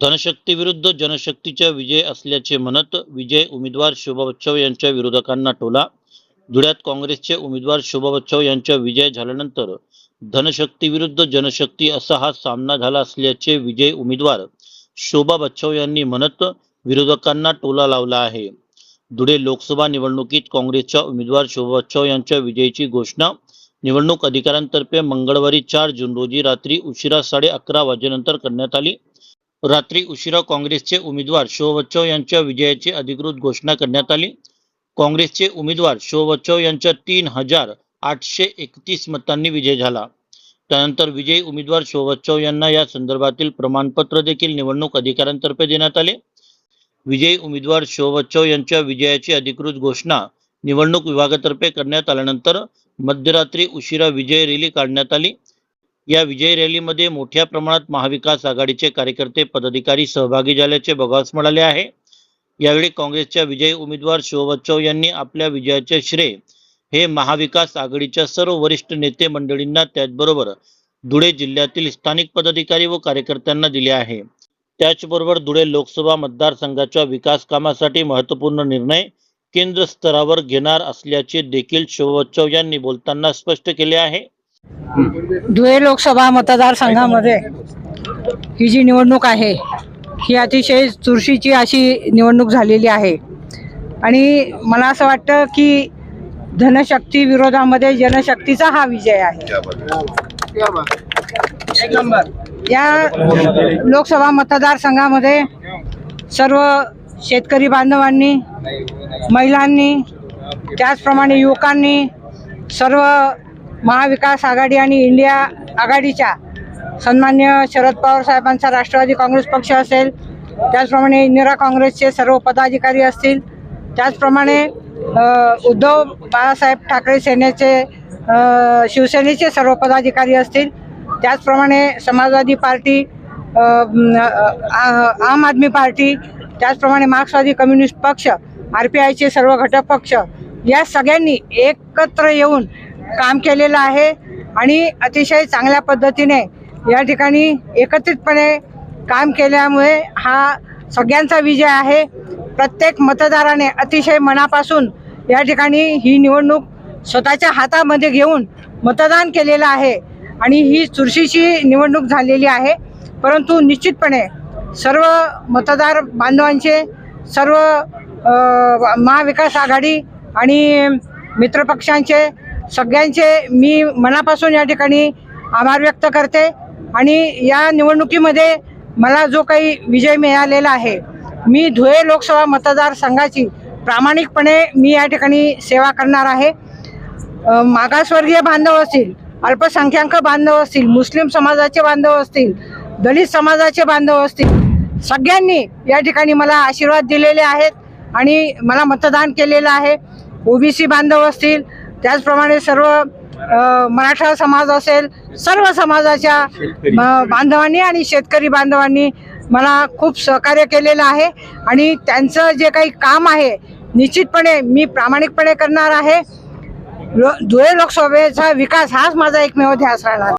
धनशक्ती विरुद्ध जनशक्तीचा विजय असल्याचे म्हणत विजय उमेदवार शोभा बच्चव यांच्या विरोधकांना टोला. धुळ्यात काँग्रेसचे उमेदवार शोभा बच्चव यांचा विजय झाल्यानंतर धनशक्ती विरुद्ध जनशक्ती असा हा सामना झाला असल्याचे विजय उमेदवार शोभा बच्चव यांनी म्हणत विरोधकांना टोला लावला आहे. धुळे लोकसभा निवडणुकीत काँग्रेसच्या उमेदवार शोभा बच्चव यांच्या विजयीची घोषणा. निवडणूक अधिकाऱ्यांतर्फे मंगळवारी चार जून रोजी रात्री उशिरा साडे अकरा वाजेनंतर करण्यात आली. रात्री उशिरा काँग्रेसचे उमेदवार शोभ यांच्या विजयाची अधिकृत घोषणा करण्यात आली. काँग्रेसचे उमेदवार शोभ बच्चव यांच्या तीन हजार आठशे एकतीस मतांनी विजय झाला. त्यानंतर विजयी उमेदवार शोभ यांना या संदर्भातील प्रमाणपत्र देखील निवडणूक अधिकाऱ्यांतर्फे देण्यात आले. विजयी उमेदवार शोभ यांच्या विजयाची अधिकृत घोषणा निवडणूक विभागातर्फे करण्यात आल्यानंतर मध्यरात्री उशिरा विजय रॅली काढण्यात आली. या विजय रॅलीमध्ये मोठ्या प्रमाणात महाविकास आघाडीचे कार्यकर्ते पदाधिकारी सहभागी झाल्याचे बघावस मिळाले आहे. यावेळी काँग्रेसच्या विजयी उमेदवार शिवबच्चव यांनी आपल्या विजयाचे श्रेय हे महाविकास आघाडीच्या सर्व वरिष्ठ नेते मंडळींना त्याचबरोबर धुळे जिल्ह्यातील स्थानिक पदाधिकारी व कार्यकर्त्यांना दिले आहे. त्याचबरोबर धुळे लोकसभा मतदारसंघाच्या विकास कामासाठी महत्त्वपूर्ण निर्णय केंद्र स्तरावर घेणार असल्याचे देखील शिवबच्चव यांनी बोलताना स्पष्ट केले आहे. धुळे लोकसभा मतदारसंघामध्ये ही जी निवडणूक आहे ही अतिशय चुरशीची अशी निवडणूक झालेली आहे. आणि मला असं वाटतं की धनशक्ती विरोधामध्ये जनशक्तीचा हा विजय आहे. या लोकसभा मतदारसंघामध्ये सर्व शेतकरी बांधवांनी महिलांनी त्याचप्रमाणे युवकांनी सर्व महाविकास आघाडी आणि इंडिया आघाडीच्या सन्मान्य शरद पवार साहेबांचा राष्ट्रवादी काँग्रेस पक्ष असेल त्याचप्रमाणे इंदिरा काँग्रेसचे सर्व पदाधिकारी असतील त्याचप्रमाणे उद्धव बाळासाहेब ठाकरे सेनेचे शिवसेनेचे सर्व पदाधिकारी असतील त्याचप्रमाणे समाजवादी पार्टी आ- आम आदमी पार्टी त्याचप्रमाणे मार्क्सवादी कम्युनिस्ट पक्ष आर पी आयचे सर्व घटक पक्ष या सगळ्यांनी एकत्र येऊन काम केलेलं आहे आणि अतिशय चांगल्या पद्धतीने या ठिकाणी एकत्रितपणे काम केल्यामुळे हा सगळ्यांचा विजय आहे. प्रत्येक मतदाराने अतिशय मनापासून या ठिकाणी ही निवडणूक स्वतःच्या हातामध्ये घेऊन मतदान केलेलं आहे आणि ही चुरशीची निवडणूक झालेली आहे. परंतु निश्चितपणे सर्व मतदार बांधवांचे सर्व महाविकास आघाडी आणि मित्रपक्षांचे सगळ्यांचे मी मनापासून या ठिकाणी आभार व्यक्त करते. आणि या निवडणुकीमध्ये मला जो काही विजय मिळालेला आहे मी धुळे लोकसभा मतदारसंघाची प्रामाणिकपणे मी या ठिकाणी सेवा करणार आहे. मागासवर्गीय बांधव असतील अल्पसंख्याक बांधव असतील मुस्लिम समाजाचे बांधव असतील दलित समाजाचे बांधव असतील सगळ्यांनी या ठिकाणी मला आशीर्वाद दिलेले आहेत आणि मला मतदान केलेलं आहे. ओबीसी बांधव असतील त्याचप्रमाणे सर्व मराठा समाज असेल सर्व समाजाच्या बांधवांनी आणि शेतकरी बांधवांनी मला खूप सहकार्य केलेलं आहे. आणि त्यांचं जे काही काम आहे निश्चितपणे मी प्रामाणिकपणे करणार आहे. लो- धुळे लोकसभेचा विकास हाच माझा एकमेव ध्यास राहणार.